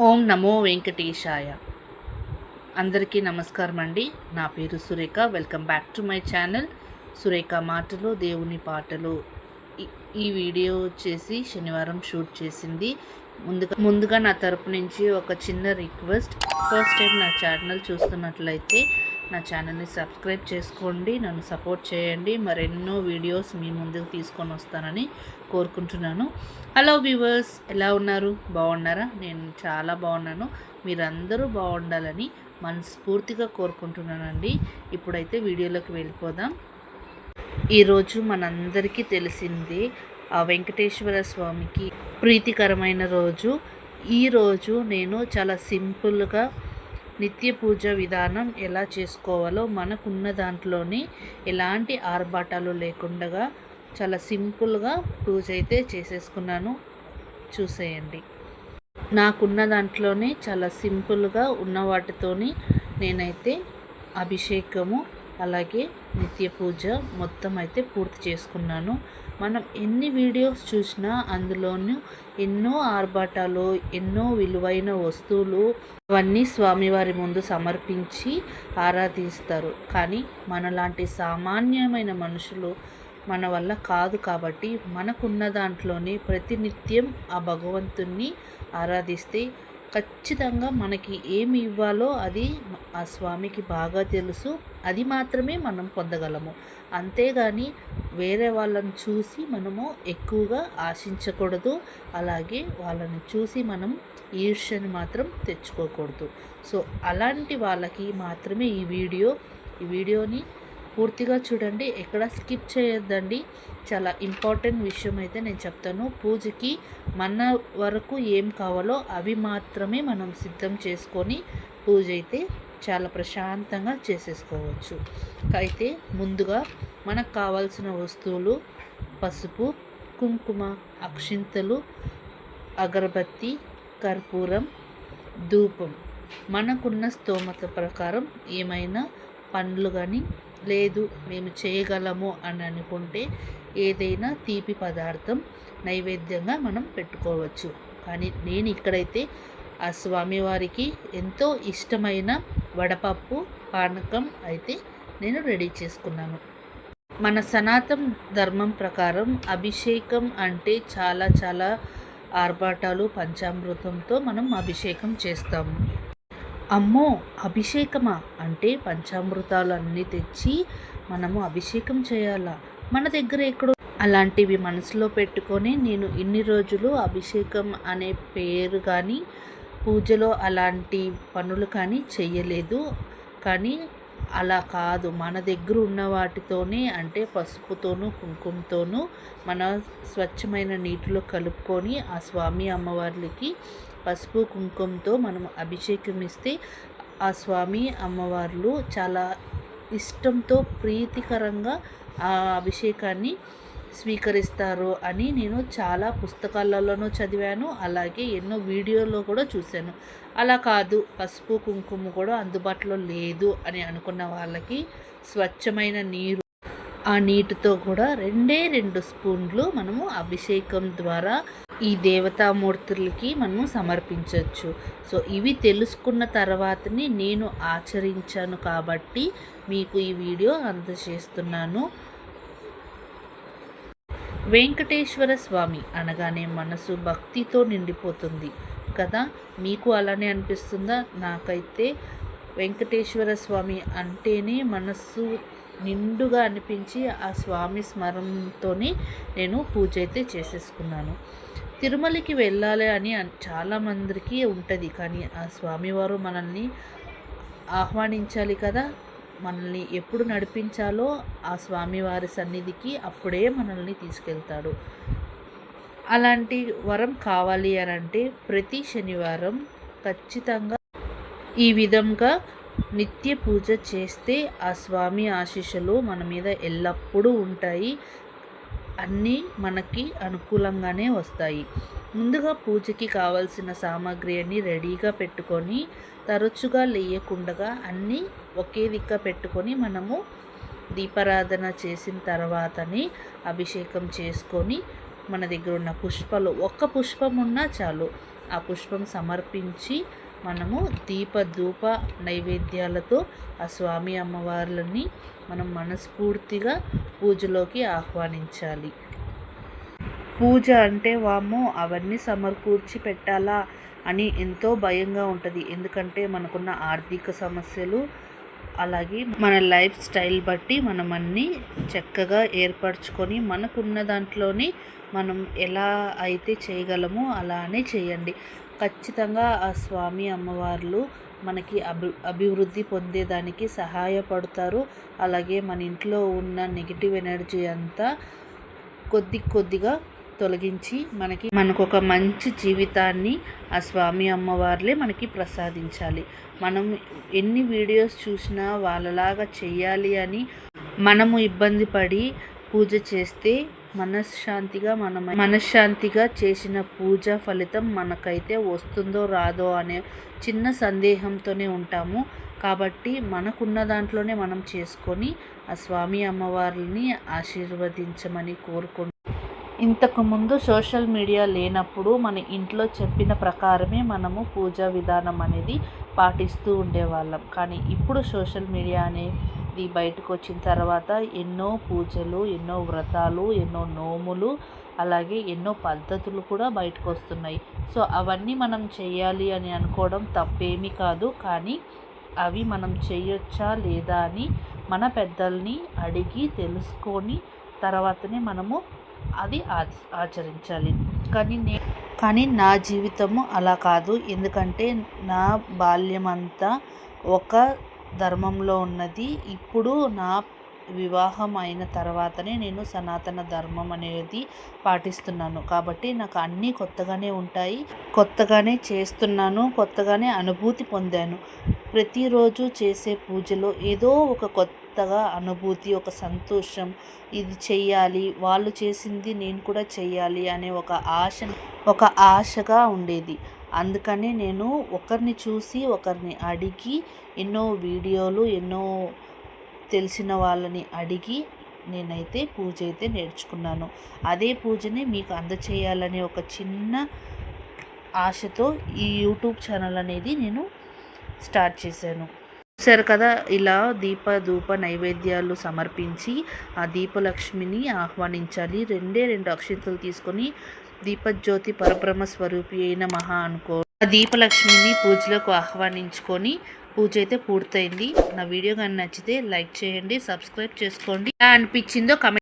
ఓం నమో వెంకటేశాయ. అందరికీ నమస్కారం అండి నా పేరు Surekha. Welcome back to my channel. Surekha మాటలు దేవుని పాటలు. ఈ- ఈ వీడియో వచ్చేసి శనివారం షూట్ చేసింది. ముందుగా ముందుగా నా తరపు నుంచి ఒక చిన్న రిక్వెస్ట్. ఫస్ట్ టైం నా ఛానల్ చూస్తున్నట్లయితే నా ఛానల్ని సబ్స్క్రైబ్ చేసుకోండి నన్ను సపోర్ట్ చేయండి మరెన్నో వీడియోస్ మీ ముందుకు తీసుకొని వస్తానని కోరుకుంటున్నాను. హలో వ్యూవర్స్ ఎలా ఉన్నారు? బాగున్నారా? నేను చాలా బాగున్నాను. మీరందరూ బాగుండాలని మనస్ఫూర్తిగా కోరుకుంటున్నానండి. ఇప్పుడైతే వీడియోలోకి వెళ్ళిపోదాం. ఈరోజు మనందరికీ తెలిసింది ఆ వెంకటేశ్వర స్వామికి ప్రీతికరమైన రోజు. ఈ రోజు నేను చాలా సింపుల్గా నిత్య పూజ విధానం ఎలా చేసుకోవాలో మనకున్న దాంట్లోని ఎలాంటి ఆర్భాటాలు లేకుండా చాలా సింపుల్గా పూజ అయితే చేసేసుకున్నాను. చూసేయండి. నాకున్న దాంట్లోనే చాలా సింపుల్గా ఉన్న వాటితోని నేనైతే అభిషేకము అలాగే నిత్య పూజ మొత్తం అయితే పూర్తి చేసుకున్నాను. మనం ఎన్ని వీడియోస్ చూసినా అందులోనూ ఎన్నో ఆర్భాటాలు ఎన్నో విలువైన వస్తువులు అవన్నీ స్వామివారి ముందు సమర్పించి ఆరాధిస్తారు. కానీ మనలాంటి సామాన్యమైన మనుషులు మన వల్ల కాదు కాబట్టి మనకున్న దాంట్లోనే ప్రతినిత్యం ఆ భగవంతుణ్ణి ఆరాధిస్తే ఖచ్చితంగా మనకి ఏమి ఇవ్వాలో అది ఆ స్వామికి బాగా తెలుసు. అది మాత్రమే మనం పొందగలము. అంతేగాని వేరే వాళ్ళని చూసి మనము ఎక్కువగా ఆశించకూడదు. అలాగే వాళ్ళని చూసి మనం ఈర్ష్యని మాత్రం తెచ్చుకోకూడదు. సో అలాంటి వాళ్ళకి మాత్రమే ఈ వీడియో ఈ వీడియోని పూర్తిగా చూడండి ఎక్కడ స్కిప్ చేయొద్దండి. చాలా ఇంపార్టెంట్ విషయం అయితే నేను చెప్తాను. పూజకి మన వరకు ఏం కావాలో అవి మాత్రమే మనం సిద్ధం చేసుకొని పూజ అయితే చాలా ప్రశాంతంగా చేసేసుకోవచ్చు. అయితే ముందుగా మనకు కావాల్సిన వస్తువులు పసుపు కుంకుమ అక్షింతలు అగరబత్తి కర్పూరం ధూపం. మనకున్న స్తోమత ప్రకారం ఏమైనా పండ్లు కానీ లేదు మేము చేయగలము అని అనుకుంటే ఏదైనా తీపి పదార్థం నైవేద్యంగా మనం పెట్టుకోవచ్చు. కానీ నేను ఇక్కడైతే ఆ స్వామివారికి ఎంతో ఇష్టమైన వడపప్పు పానకం అయితే నేను రెడీ చేసుకున్నాను. మన సనాతన ధర్మం ప్రకారం అభిషేకం అంటే చాలా చాలా ఆర్భాటాలు పంచామృతంతో మనం అభిషేకం చేస్తాము. అమ్మో అభిషేకమా? అంటే పంచామృతాలు అన్నీ తెచ్చి మనము అభిషేకం చేయాలా? మన దగ్గర ఎక్కడో అలాంటివి మనసులో పెట్టుకొని నేను ఇన్ని రోజులు అభిషేకం అనే పేరు కానీ పూజలో అలాంటి పనులు కానీ చేయలేదు కానీ అలా కాదు. మన దగ్గర ఉన్న వాటితోనే అంటే పసుపుతోనూ కుంకుమతోనూ మన స్వచ్ఛమైన నీటిలో కలుపుకొని ఆ స్వామి అమ్మవార్లకి పసుపు కుంకుమతో మనం అభిషేకం ఇస్తే ఆ స్వామి అమ్మవార్లు చాలా ఇష్టంతో ప్రీతికరంగా ఆ అభిషేకాన్ని స్వీకరిస్తారు అని నేను చాలా పుస్తకాలలోనూ చదివాను అలాగే ఎన్నో వీడియోలో కూడా చూశాను. అలా కాదు పసుపు కుంకుమ కూడా అందుబాటులో లేదు అని అనుకున్న వాళ్ళకి స్వచ్ఛమైన నీరు ఆ నీటితో కూడా రెండే రెండు స్పూన్లు మనము అభిషేకం ద్వారా ఈ దేవతామూర్తులకి మనము సమర్పించవచ్చు సో ఇవి తెలుసుకున్న తర్వాతనే నేను ఆచరించాను కాబట్టి మీకు ఈ వీడియో అందజేస్తున్నాను. వెంకటేశ్వర స్వామి అనగానే మనసు భక్తితో నిండిపోతుంది. కదా? మీకు అలానే అనిపిస్తుందా? నాకైతే వెంకటేశ్వర స్వామి అంటేనే మనస్సు నిండుగా అనిపించి ఆ స్వామి స్మరణతోనే నేను పూజ అయితే చేసేసుకున్నాను. తిరుమలకి వెళ్ళాలి అని చాలామందికి ఉంటుంది. కానీ ఆ స్వామివారు మనల్ని ఆహ్వానించాలి కదా? మనల్ని ఎప్పుడు నడిపించాలో ఆ స్వామివారి సన్నిధికి అప్పుడే మనల్ని తీసుకెళ్తాడు. అలాంటి వరం కావాలి అని అంటే ప్రతి శనివారం ఖచ్చితంగా ఈ విధంగా నిత్య పూజ చేస్తే ఆ స్వామి ఆశీస్సులు మన మీద ఎల్లప్పుడూ ఉంటాయి. అన్నీ మనకి అనుకూలంగానే వస్తాయి. ముందుగా పూజకి కావాల్సిన సామాగ్రి అన్ని రెడీగా పెట్టుకొని తరచుగా లేయకుండా అన్నీ ఒకే దిక్క పెట్టుకొని మనము దీపారాధన చేసిన తర్వాతనే అభిషేకం చేసుకొని మన దగ్గర ఉన్న పుష్పాలు ఒక్క పుష్పం ఉన్నా చాలు. ఆ పుష్పం సమర్పించి మనము దీప ధూప నైవేద్యాలతో ఆ స్వామి అమ్మవార్లని మనం మనస్ఫూర్తిగా పూజలోకి ఆహ్వానించాలి. పూజ అంటే వామో అవన్నీ సమకూర్చి పెట్టాలా? అని ఎంతో భయంగా ఉంటుంది. ఎందుకంటే మనకున్న ఆర్థిక సమస్యలు అలాగే మన లైఫ్ స్టైల్ బట్టి మనం అన్నీ చక్కగా ఏర్పరచుకొని మనకున్న దాంట్లోనే మనం ఎలా అయితే చేయగలమో అలానే చేయండి. ఖచ్చితంగా ఆ స్వామి అమ్మవార్లు మనకి అభి అభివృద్ధి పొందేదానికి సహాయపడతారు. అలాగే మన ఇంట్లో ఉన్న నెగిటివ్ ఎనర్జీ అంతా కొద్ది కొద్దిగా తొలగించి మనకి మనకు ఒక మంచి జీవితాన్ని ఆ స్వామి అమ్మవార్లే మనకి ప్రసాదించాలి. మనం ఎన్ని వీడియోస్ చూసినా వాళ్ళలాగా చేయాలి అని మనము ఇబ్బంది పడి పూజ చేస్తే మనశ్శాంతిగా మనం మనశ్శాంతిగా చేసిన పూజ ఫలితం మనకైతే వస్తుందో రాదో అనే చిన్న సందేహంతోనే ఉంటాము. కాబట్టి మనకున్న దాంట్లోనే మనం చేసుకొని ఆ స్వామి అమ్మవారిని ఆశీర్వదించమని కోరుకుంటూ ఇంతకుముందు సోషల్ మీడియా లేనప్పుడు మన ఇంట్లో చెప్పిన ప్రకారమే మనము పూజా విధానం అనేది పాటిస్తూ ఉండేవాళ్ళం. కానీ ఇప్పుడు సోషల్ మీడియా అనేది బయటకు వచ్చిన తర్వాత ఎన్నో పూజలు ఎన్నో వ్రతాలు ఎన్నో నోములు అలాగే ఎన్నో పద్ధతులు కూడా బయటకు వస్తున్నాయి. సో అవన్నీ మనం చేయాలి అని అనుకోవడం తప్పేమీ కాదు. కానీ అవి మనం చేయొచ్చా లేదా అని మన పెద్దల్ని అడిగి తెలుసుకొని తర్వాతనే మనము అది ఆచరించాలి. కానీ నే కానీ నా జీవితము అలా కాదు. ఎందుకంటే నా బాల్యం అంతా ఒక ధర్మంలో ఉన్నది. ఇప్పుడు నా వివాహం అయిన తర్వాతనే నేను సనాతన ధర్మం అనేది పాటిస్తున్నాను. కాబట్టి నాకు అన్నీ కొత్తగానే ఉంటాయి. కొత్తగానే చేస్తున్నాను. కొత్తగానే అనుభూతి పొందాను. ప్రతిరోజు చేసే పూజలో ఏదో ఒక కొత్త కొత్తగా అనుభూతి ఒక సంతోషం ఇది చెయ్యాలి వాళ్ళు చేసింది నేను కూడా చెయ్యాలి అనే ఒక ఆశ ఒక ఆశగా ఉండేది. అందుకనే నేను ఒకరిని చూసి ఒకరిని అడిగి ఎన్నో వీడియోలు ఎన్నో తెలిసిన వాళ్ళని అడిగి నేనైతే పూజ అయితే నేర్చుకున్నాను. అదే పూజని మీకు అందచేయాలనే ఒక చిన్న ఆశతో ఈ యూట్యూబ్ ఛానల్ అనేది నేను స్టార్ట్ చేశాను. చూసారు కదా ఇలా దీప ధూప నైవేద్యాలు సమర్పించి ఆ దీపలక్ష్మిని ఆహ్వానించాలి. రెండే రెండు అక్షింతలు తీసుకొని దీపజ్యోతి పరబ్రహ్మ స్వరూపి అయిన మహా అనుకో. ఆ దీపలక్ష్మిని పూజలకు ఆహ్వానించుకొని పూజ అయితే పూర్తయింది. నా వీడియో కానీ నచ్చితే లైక్ చేయండి సబ్స్క్రైబ్ చేసుకోండి. ఎలా అనిపించిందో కమెంట్